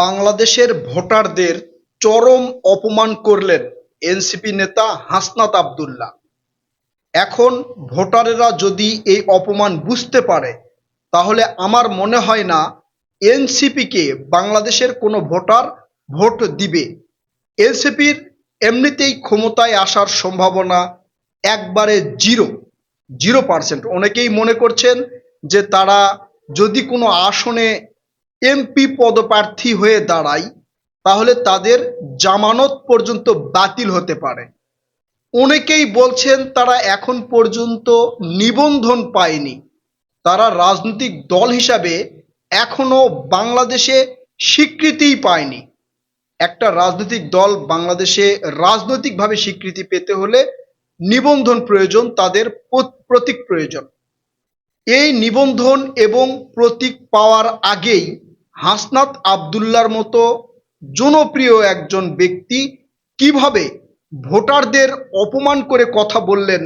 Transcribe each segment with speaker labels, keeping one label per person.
Speaker 1: বাংলাদেশের ভোটারদের চরম অপমান করলেন এনসিপি নেতা হাসনাত আবদুল্লাহ। এখন ভোটারেরা যদি এই অপমান বুঝতে পারে, তাহলে আমার মনে হয় না এনসিপিকে বাংলাদেশের কোনো ভোটার ভোট দিবে। এনসিপির এমনিতেই ক্ষমতায় আসার সম্ভাবনা একবারে জিরো জিরো পার্সেন্ট। অনেকেই মনে করছেন যে তারা যদি কোনো আসনে এমপি পদপ্রার্থী হয়ে দাঁড়ায় তাহলে তাদের জামানত পর্যন্ত বাতিল হতে পারে। অনেকেই বলছেন তারা এখন পর্যন্ত নিবন্ধন পায়নি। তারা রাজনৈতিক দল হিসাবে এখনও বাংলাদেশে স্বীকৃতিই পায়নি। একটা রাজনৈতিক দল বাংলাদেশে রাজনৈতিকভাবে স্বীকৃতি পেতে হলে নিবন্ধন প্রয়োজন, তাদের প্রতীক প্রয়োজন। এই নিবন্ধন এবং প্রতীক পাওয়ার আগেই হাসনাত আবদুল্লার মতো জনপ্রিয় একজন ব্যক্তি কীভাবে ভোটারদের অপমান করে কথা বললেন,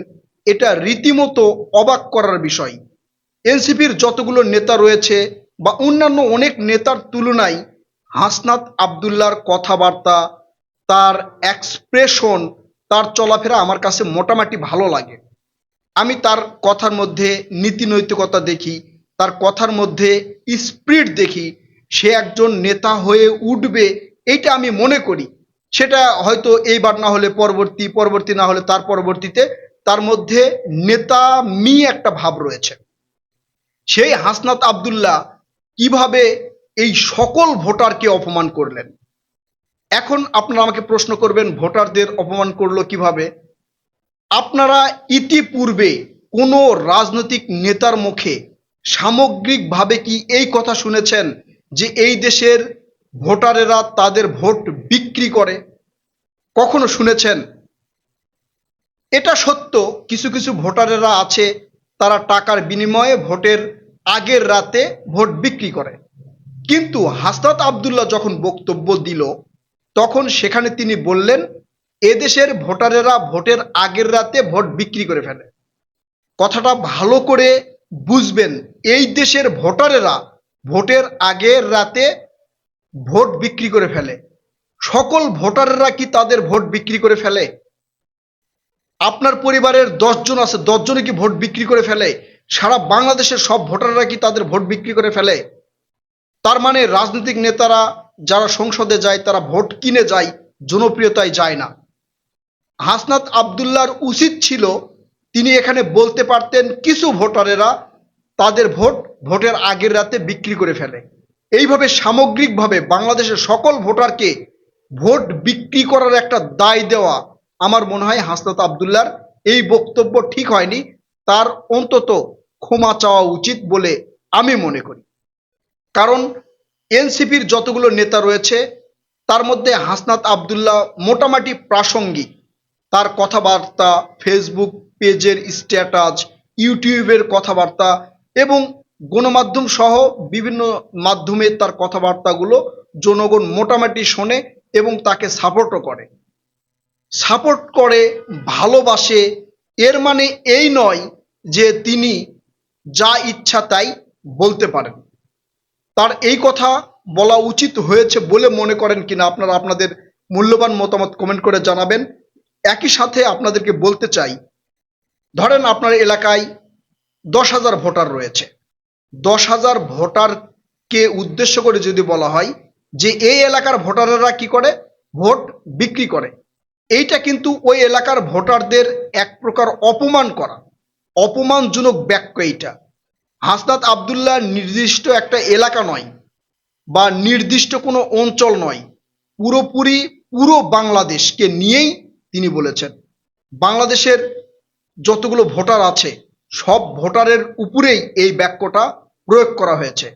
Speaker 1: এটা রীতিমতো অবাক করার বিষয়। এনসিপির যতগুলো নেতা রয়েছে বা অন্যান্য অনেক নেতার তুলনায় হাসনাত আবদুল্লার কথাবার্তা, তার এক্সপ্রেশন, তার চলাফেরা আমার কাছে মোটামুটি ভালো লাগে। আমি তার কথার মধ্যে নীতি নৈতিকতা দেখি, তার কথার মধ্যে স্পিরিট দেখি সে একজন নেতা হয়ে উঠবে, এইটা আমি মনে করি। সেটা হয়তো এইবার না হলে পরবর্তী পরবর্তী না হলে তার পরবর্তীতে, তার মধ্যে নেতা মি একটা ভাব রয়েছে। সেই হাসনাত আবদুল্লাহ কীভাবে এই সকল ভোটারকে অপমান করলেন? এখন আপনারা আমাকে প্রশ্ন করবেন, ভোটারদের অপমান করল কীভাবে? আপনারা ইতিপূর্বে কোনো রাজনৈতিক নেতার মুখে সামগ্রিকভাবে কি এই কথা শুনেছেন? যে এই দেশের ভোটারেরা তাদের ভোট বিক্রি করে, কখনো শুনেছেন? এটা সত্য, কিছু কিছু ভোটারেরা আছে, তারা টাকার বিনিময়ে ভোটের আগের রাতে ভোট বিক্রি করে। কিন্তু হাসনাত আবদুল্লাহ যখন বক্তব্য দিল, তখন সেখানে তিনি বললেন এদেশের ভোটারেরা ভোটের আগের রাতে ভোট বিক্রি করে ফেলে। কথাটা ভালো করে বুঝবেন, এই দেশের ভোটারেরা ভোটের আগের রাতে ভোট বিক্রি করে ফেলে। সকল ভোটাররা কি তাদের ভোট বিক্রি করে ফেলে? আপনার পরিবারের দশজন আছে দশজনে কি ভোট বিক্রি করে ফেলে? সারা বাংলাদেশের সব ভোটাররা কি তাদের ভোট বিক্রি করে ফেলে? তার মানে রাজনৈতিক নেতারা যারা সংসদে যায়, তারা ভোট কিনে যায়, জনপ্রিয়তায় যায় না। হাসনাত আবদুল্লার উচিত ছিল তিনি এখানে বলতে পারতেন, কিছু ভোটারেরা তাদের ভোট ভোটের আগের রাতে বিক্রি করে ফেলে। এইভাবে সামগ্রিকভাবে বাংলাদেশের সকল ভোটারকে ভোট বিক্রি করার একটা দায় দেওয়া আমার মনে হয় হাসনাত আবদুল্লার। এই বক্তব্য ঠিক হয়নি। তার অন্তত ক্ষমা চাওয়া উচিত বলে আমি মনে করি। কারণ এনসিপির যতগুলো নেতা রয়েছে, তার মধ্যে হাসনাত আবদুল্লাহ মোটামুটি প্রাসঙ্গিক। তার কথাবার্তা, ফেসবুক পেজের স্ট্যাটাস, ইউটিউবের কথাবার্তা এবং গণমাধ্যম সহ বিভিন্ন মাধ্যমে তার কথাবার্তাগুলো জনগণ মোটামুটি শোনে এবং তাকে সাপোর্টও করে। সাপোর্ট করে, ভালোবাসে, এর মানে এই নয় যে তিনি যা ইচ্ছা তাই বলতে পারেন। তার এই কথা বলা উচিত হয়েছে বলে মনে করেন কিনা আপনারা আপনাদের মূল্যবান মতামত কমেন্ট করে জানাবেন। একই সাথে আপনাদেরকে বলতে চাই, ধরেন আপনার এলাকায় দশ হাজার ভোটার রয়েছে। দশ হাজার ভোটারকে উদ্দেশ্য করে যদি বলা হয় যে এই এলাকার ভোটাররা কি করে? ভোট বিক্রি করে। এইটা কিন্তু ওই এলাকার ভোটারদের এক প্রকার অপমান করা। অপমানজনক বাক্য এইটা। হাসনাত আবদুল্লাহ নির্দিষ্ট একটা এলাকা নয় বা নির্দিষ্ট কোনো অঞ্চল নয়। পুরোপুরি পুরো বাংলাদেশকে নিয়েই তিনি বলেছেন। বাংলাদেশের যতগুলো ভোটার আছে সব ভোটারের উপরেই এই বাক্যটা প্রয়োগ করা হয়েছে।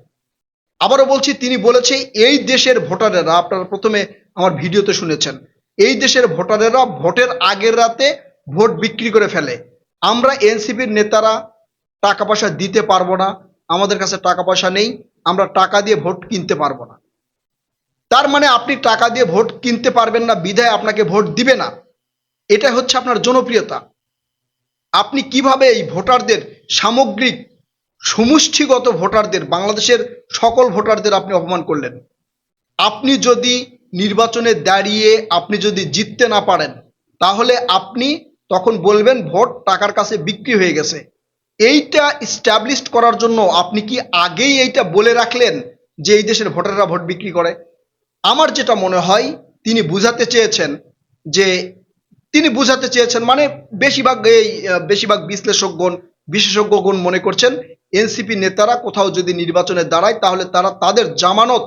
Speaker 1: আবারও বলছি, তিনি বলেছে, এই দেশের ভোটারেরা, আপনারা প্রথমে আমার ভিডিওতে শুনেছেন, এই দেশের ভোটারেরা ভোটের আগের রাতে ভোট বিক্রি করে ফেলে। আমরা এনসিপির নেতারা টাকা পয়সা দিতে পারব না, আমাদের কাছে টাকা পয়সা নেই, আমরা টাকা দিয়ে ভোট কিনতে পারব না। তার মানে আপনি টাকা দিয়ে ভোট কিনতে পারবেন না, বিধায় আপনাকে ভোট দিবে না। এটা হচ্ছে আপনার জনপ্রিয়তা। আপনি কীভাবে এই ভোটারদের সামগ্রিক, সমষ্টিগত ভোটারদের, বাংলাদেশের সকল ভোটারদের আপনি অপমান করলেন? আপনি যদি নির্বাচনে দাঁড়িয়ে আপনি যদি জিততে না পারেন, তাহলে আপনি তখন বলবেন ভোট টাকার কাছে বিক্রি হয়ে গেছে। এইটা স্ট্যাবলিশ করার জন্য আপনি কি আগেই এইটা বলে রাখলেন যে এই দেশের ভোটাররা ভোট বিক্রি করে? আমার যেটা মনে হয়, তিনি বুঝাতে চেয়েছেন যে তিনি বুঝাতে চেয়েছেন মানে বেশিরভাগ এই বেশিরভাগ বিশ্লেষকগণ, বিশেষজ্ঞগণ মনে করছেন, এনসিপি নেতারা কোথাও যদি নির্বাচনে দাঁড়ায়, তাহলে তারা তাদের জামানত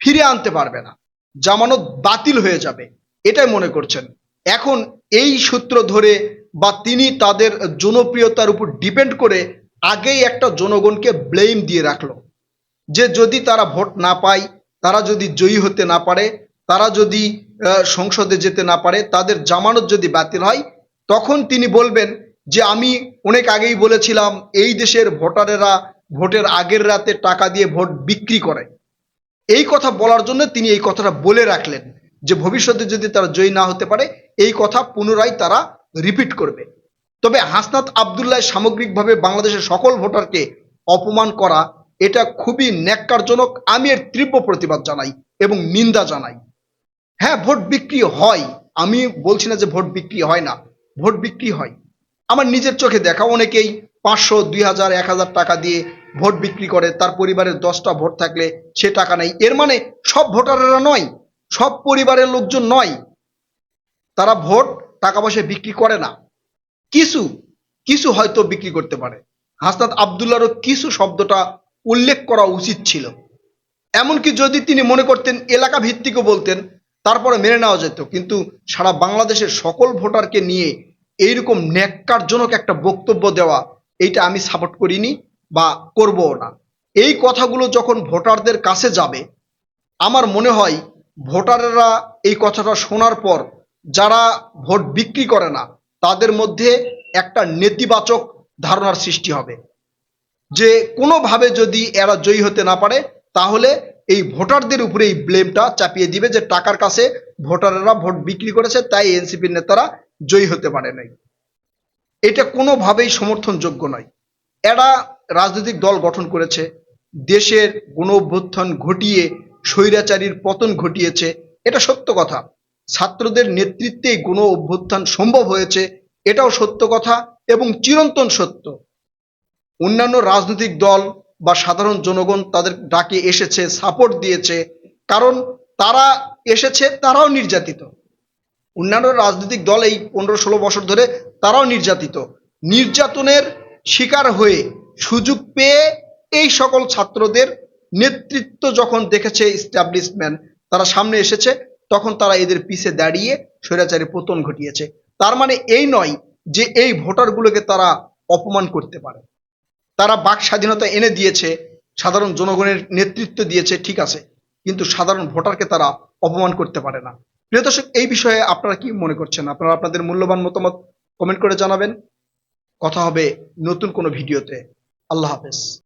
Speaker 1: ফিরে আনতে পারবে না। জামানত বাতিল হয়ে যাবে, এটাই মনে করছেন। এখন এই সূত্র ধরে বা তিনি তাদের জনপ্রিয়তার উপর ডিপেন্ড করে আগেই একটা জনগণকে ব্লেম দিয়ে রাখল, যে যদি তারা ভোট না পায়, তারা যদি জয়ী হতে না পারে তারা যদি সংসদে যেতে না পারে, তাদের জামানত যদি বাতিল হয়, তখন তিনি বলবেন যে, আমি অনেক আগেই বলেছিলাম, এই দেশের ভোটারেরা ভোটের আগের রাতে টাকা দিয়ে ভোট বিক্রি করে। এই কথা বলার জন্য তিনি এই কথাটা বলে রাখলেন যে, ভবিষ্যতে যদি তারা জয়ী না হতে পারে, এই কথা পুনরায় তারা রিপিট করবে। তবে হাসনাত আবদুল্লাহ সামগ্রিকভাবে বাংলাদেশের সকল ভোটারকে অপমান করা, এটা খুবই ন্যাক্কারজনক। আমি এর তীব্র প্রতিবাদ জানাই এবং নিন্দা জানাই। হ্যাঁ ভোট বিক্রি হয়। আমি বলছি না যে ভোট বিক্রি হয় না। ভোট বিক্রি হয়। আমার নিজের চোখে দেখা অনেকেই পাঁচশো, দুই হাজার, এক হাজার টাকা দিয়ে ভোট বিক্রি করে, তার পরিবারের দশটা ভোট থাকলে সে টাকা নেই। এর মানে সব ভোটারেরা নয়, সব পরিবারের লোকজন নয়। তারা ভোট টাকা পয়সা বিক্রি করে না। কিছু কিছু হয়তো বিক্রি করতে পারে। হাসনাত আবদুল্লাহরও কিছু শব্দটা উল্লেখ করা উচিত ছিল। এমনকি যদি তিনি মনে করতেন এলাকা ভিত্তিকও বলতেন তারপরে মেনে নেওয়া যেত। কিন্তু সারা বাংলাদেশের সকল ভোটারকে নিয়ে এইরকম ন্যাক্কারজনক একটা বক্তব্য দেওয়া, এইটা আমি সাপোর্ট করিনি বা করবও না। এই কথাগুলো যখন ভোটারদের কাছে যাবে, আমার মনে হয় ভোটারেরা এই কথাটা শোনার পর যারা ভোট বিক্রি করে না, তাদের মধ্যে একটা নেতিবাচক ধারণার সৃষ্টি হবে। যে কোনোভাবে যদি এরা জয়ী হতে না পারে, তাহলে এই ভোটারদের উপরে এই ব্লেমটা চাপিয়ে দিবে যে টাকার কাছে ভোটাররা ভোট বিক্রি করেছে, তাই এনসিপির নেতারা জয়ী হতে পারে নাই। এটা কোনোভাবেই সমর্থনযোগ্য নয়। এরা রাজনৈতিক দল গঠন করেছে, দেশের গণ অভ্যুত্থান ঘটিয়ে, স্বৈরাচারীর পতন ঘটিয়েছে, এটা সত্য কথা। ছাত্রদের নেতৃত্বে এই গণ অভ্যুত্থান সম্ভব হয়েছে, এটাও সত্য কথা এবং চিরন্তন সত্য। অন্যান্য রাজনৈতিক দল বা সাধারণ জনগণ তাদের ডাকে এসেছে সাপোর্ট দিয়েছে, কারণ তারা এসেছে, তারাও নির্যাতিত। অন্যান্য রাজনৈতিক দল এই পনেরো ষোলো বছর ধরে তারাও নির্যাতিত। নির্যাতনের শিকার হয়ে সুযোগ পেয়ে এই সকল ছাত্রদের নেতৃত্ব যখন দেখেছে ইস্টাবলিশমেন্ট তারা সামনে এসেছে, তখন তারা এদের পিছে দাঁড়িয়ে স্বৈরাচারী পতন ঘটিয়েছে। তার মানে এই নয় যে এই ভোটারগুলোকে তারা অপমান করতে পারে। তারা বাক স্বাধীনতা এনে দিয়েছে, সাধারণ জনগণের নেতৃত্ব দিয়েছে, ঠিক আছে। কিন্তু সাধারণ ভোটারকে তারা অপমান করতে পারে না। প্রিয় দর্শক, এই বিষয়ে আপনারা কি মনে করছেন? আপনারা আপনাদের মূল্যবান মতামত কমেন্ট করে জানাবেন। কথা হবে নতুন কোনো ভিডিওতে। আল্লাহ হাফেজ।